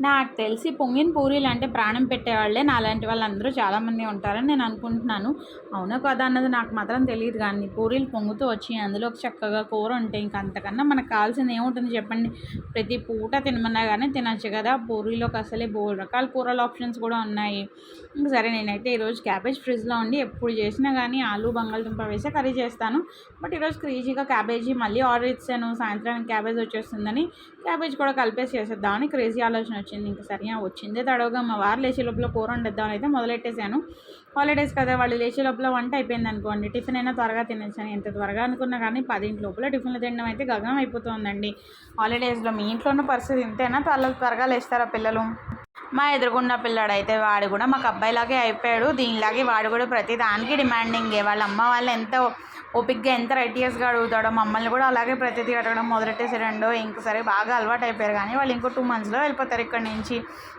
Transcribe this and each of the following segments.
నాకు తెలిసి పొంగిన పూరీలు అంటే ప్రాణం పెట్టేవాళ్ళే నాలాంటి వాళ్ళందరూ చాలామంది ఉంటారని నేను అనుకుంటున్నాను. అవునా కదా అన్నది నాకు మాత్రం తెలియదు కానీ పూరీలు పొంగుతూ వచ్చి అందులో చక్కగా కూర ఉంటే ఇంక అంతకన్నా మనకు కావాల్సింది ఏముంటుంది చెప్పండి. ప్రతి పూట తినమన్నా కానీ తినచ్చు కదా. పూరీలోకి అసలే బోల్ రకాల కూరల ఆప్షన్స్ కూడా ఉన్నాయి. ఇంక సరే నేనైతే ఈరోజు క్యాబేజ్ ఫ్రిడ్జ్లో ఉండి ఎప్పుడు చేసినా కానీ ఆలు బంగాళదుంప వేసే కర్రీ చేస్తాను. బట్ ఈరోజు క్రేజీగా క్యాబేజీ మళ్ళీ ఆర్డర్ ఇచ్చాను. సాయంత్రానికి క్యాబేజ్ వచ్చేస్తుందని క్యాబేజ్ కూడా కలిపేసి చేసేద్దామని క్రేజీ ఆలోచన వచ్చింది ఇంకా సరిగా వచ్చిందే తడవగా మా వారు లేచే లోపల కూర వండిద్దామని అయితే మొదలెట్టేశాను. హాలిడేస్ కదా వాళ్ళు లేచే లోపల వంట అయిపోయింది అనుకోండి టిఫిన్ అయినా త్వరగా తినేసాను. ఎంత త్వరగా అనుకున్నా కానీ పదింటి లోపల టిఫిన్లు తినడం అయితే గగనం అయిపోతుందండి. హాలిడేస్లో మీ ఇంట్లో ఉన్న పరిస్థితి ఇంతేనా త్వరగా త్వరగా లేస్తారా పిల్లలు? మా ఎదురుగున్న పిల్లాడైతే వాడు కూడా మాకు అబ్బాయిలాగే అయిపోయాడు. దీనిలాగే వాడు కూడా ప్రతి దానికి డిమాండింగే వాళ్ళ అమ్మ వాళ్ళు ఎంతో ఓపిక్గా ఎంత రైటియస్గా అడుగుతాడో మమ్మల్ని కూడా అలాగే ప్రతిదీ అడగడం మొదలెట్టేసారండో ఇంక సరే బాగా అలవాటు అయిపోయారు. కానీ వాళ్ళు ఇంకో టూ మంత్స్లో వెళ్ళిపోతారు ఇక్కడ నుంచి.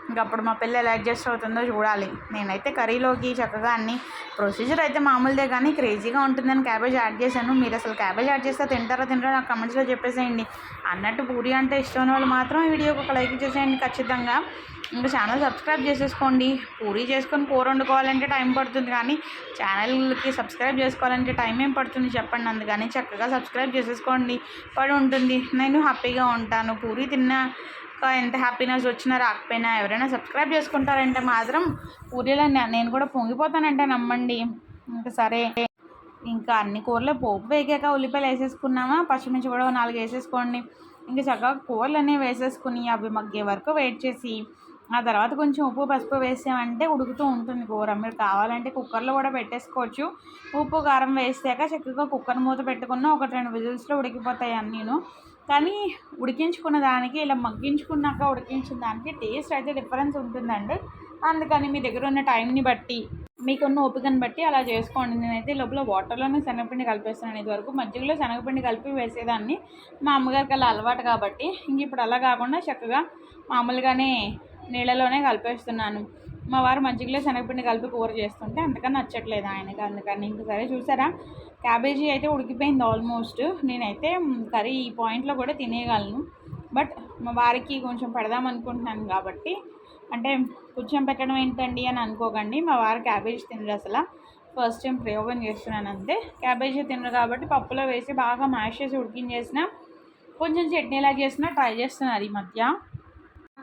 ఇంకప్పుడు మా పిల్ల ఎలా అడ్జస్ట్ అవుతుందో చూడాలి. నేనైతే కర్రీలోకి చక్కగా అన్ని ప్రొసీజర్ అయితే మామూలుదే కానీ క్రేజీగా ఉంటుందని క్యాబేజ్ యాడ్ చేశాను. మీరు అసలు క్యాబేజ్ యాడ్ చేస్తే తింటారా తింటారా నాకు కమెంట్స్లో చెప్పేసేయండి. అన్నట్టు పూరి అంటే ఇష్టం ఉన్న వాళ్ళు మాత్రం ఈ వీడియోకి ఒక లైక్ చేసేయండి ఖచ్చితంగా. ఇంకా ఛానల్ సబ్స్క్రైబ్ చేసేసుకోండి. పూరి చేసుకొని కూర వండుకోవాలంటే టైం పడుతుంది కానీ ఛానల్కి సబ్స్క్రైబ్ చేసుకోవాలంటే టైం ఏం పడుతుంది చెప్పండి అందుకని చక్కగా సబ్స్క్రైబ్ చేసేసుకోండి. పడి ఉంటుంది. నేను హ్యాపీగా ఉంటాను. పూరి తిన్నా ఎంత హ్యాపీనెస్ వచ్చినా రాకపోయినా ఎవరైనా సబ్స్క్రైబ్ చేసుకుంటారంటే మాత్రం పూరీలో నేను కూడా పొంగిపోతానంటే నమ్మండి. ఇంకా సరే. ఇంకా అన్ని కూరలు పోపు వేగాక ఉల్లిపాయలు వేసేసుకున్నామా? పచ్చిమిర్చి కూడా నాలుగు వేసేసుకోండి. ఇంకా చక్కగా కూరలు అనేవి వేసేసుకుని అవి మగ్గే వరకు వెయిట్ చేసి ఆ తర్వాత కొంచెం ఉప్పు పసుపు వేసామంటే ఉడుకుతూ ఉంటుంది కూర మీరు కావాలంటే కుక్కర్లో కూడా పెట్టేసుకోవచ్చు. ఉప్పు కారం వేసాక చక్కగా కుక్కర్ మూత పెట్టుకున్న ఒక రెండు విజిల్స్లో ఉడికిపోతాయి అన్నీను. కానీ ఉడికించుకున్న దానికి ఇలా మగ్గించుకున్నాక ఉడికించిన దానికి టేస్ట్ అయితే డిఫరెన్స్ ఉంటుందండి. అందుకని మీ దగ్గర ఉన్న టైంని బట్టి మీకున్న ఓపికను బట్టి అలా చేసుకోండి. నేనైతే లోపల వాటర్లోనే శనగపిండి కలిపేస్తాను ఇదివరకు. మజ్జిగలో శనగపిండి కలిపి వేసేదాన్ని. మా అమ్మగారికి అలా అలవాటు కాబట్టి ఇంక ఇప్పుడు అలా కాకుండా చక్కగా మామూలుగానే నీళ్ళలోనే కలిపేస్తున్నాను. మా వారు మజ్జిగలో శనగపిండి కలిపి కూర చేస్తుంటే అంతగా నచ్చట్లేదు ఆయనకి అందుకని. ఇంక సరే చూసారా? క్యాబేజీ అయితే ఉడికిపోయింది ఆల్మోస్ట్. నేనైతే కర్రీ ఈ పాయింట్లో కూడా తినేయగలను. బట్ మా వారికి కొంచెం పెడదాం అనుకుంటున్నాను కాబట్టి. అంటే కొంచెం పెట్టడం ఏంటండి అని అనుకోకండి. మా వారు క్యాబేజీ తినరు అసలు. ఫస్ట్ టైం ప్రయోగం చేస్తున్నాను అంతే. క్యాబేజీ తినరు కాబట్టి పప్పులో వేసి బాగా మ్యాష్ చేసి ఉడికించేసిన కొంచెం చట్నీలా చేసినా ట్రై చేస్తున్నారు ఈ మధ్య.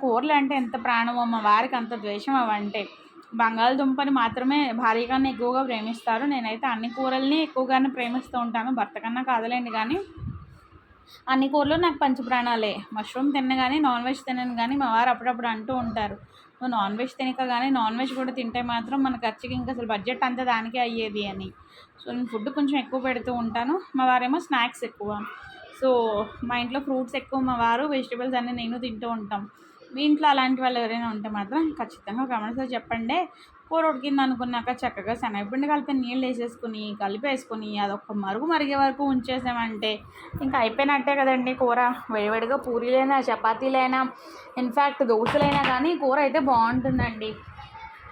కూరలు అంటే ఎంత ప్రాణమో మా వారికి అంత ద్వేషం అవంటే. బంగాళదుంపని మాత్రమే భారీగానే ఎక్కువగా ప్రేమిస్తారు. నేనైతే అన్ని కూరల్ని ఎక్కువగానే ప్రేమిస్తూ ఉంటాను. భర్త కన్నా కాదలేండి కానీ. అన్ని కూరలు నాకు పంచప్రాణాలే. మష్రూమ్ తిన్న కానీ నాన్ వెజ్ తినను కానీ మా వారు అప్పుడప్పుడు అంటూ ఉంటారు. నువ్వు నాన్ వెజ్ తినక కానీ నాన్ వెజ్ కూడా తింటే మాత్రం మన ఖర్చుకి ఇంకా అసలు బడ్జెట్ అంతా దానికే అయ్యేది అని. సో నేను ఫుడ్ కొంచెం ఎక్కువ పెడుతూ ఉంటాను. మా వారేమో స్నాక్స్ ఎక్కువ. సో మా ఇంట్లో ఫ్రూట్స్ ఎక్కువ మా వారు వెజిటబుల్స్ అన్నీ నేను తింటూ ఉంటాం. మీ ఇంట్లో అలాంటి వాళ్ళు ఎవరైనా ఉంటే మాత్రం ఖచ్చితంగా గమనిస్తే చెప్పండి. కూర ఉడికింది అనుకున్నాక చక్కగా శనగపిండి కలిపి నీళ్ళు వేసేసుకుని కలిపేసుకుని అదొక మరుగు మరిగే వరకు ఉంచేసామంటే ఇంకా అయిపోయినట్టే కదండి కూర. వేడివేడిగా పూరీలైనా చపాతీలైనా ఇన్ఫ్యాక్ట్ దోశలైనా కానీ కూర అయితే బాగుంటుందండి.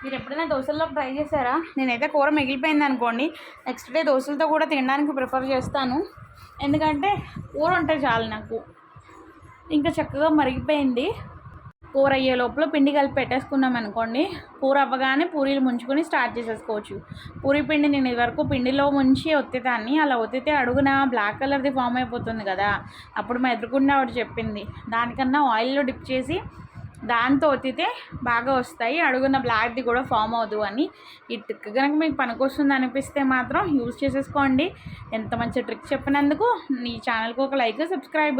మీరు ఎప్పుడైనా దోశల్లో ట్రై చేశారా? నేనైతే కూర మిగిలిపోయింది అనుకోండి. నెక్స్ట్ డే దోశలతో కూడా తినడానికి ప్రిఫర్ చేస్తాను. ఎందుకంటే కూర ఉంటే చాలు నాకు. ఇంకా చక్కగా మరిగిపోయింది. కూర అయ్యే లోపల పిండి కలిపి పెట్టేసుకున్నాం అనుకోండి. కూర అవ్వగానే పూరీలు ముంచుకొని స్టార్ట్ చేసేసుకోవచ్చు. పూరి పిండి నేను ఇదివరకు పిండిలో ముంచి ఒత్తితాన్ని అలా ఒత్తితే అడుగున బ్లాక్ కలర్ది ఫామ్ అయిపోతుంది కదా. అప్పుడు మా ఎదురుకుండా ఒకటి చెప్పింది దానికన్నా ఆయిల్లో డిప్ చేసి దాంతో ఒత్తితే బాగా వస్తాయి అడుగున బ్లాక్ది కూడా ఫామ్ అవ్వదు అని. ఈ ట్రిక్ కనుక మీకు పనికొస్తుంది అనిపిస్తే మాత్రం యూజ్ చేసేసుకోండి. ఎంత మంచి ట్రిక్ చెప్పినందుకు నీ ఛానల్కి ఒక లైక్ సబ్స్క్రైబ్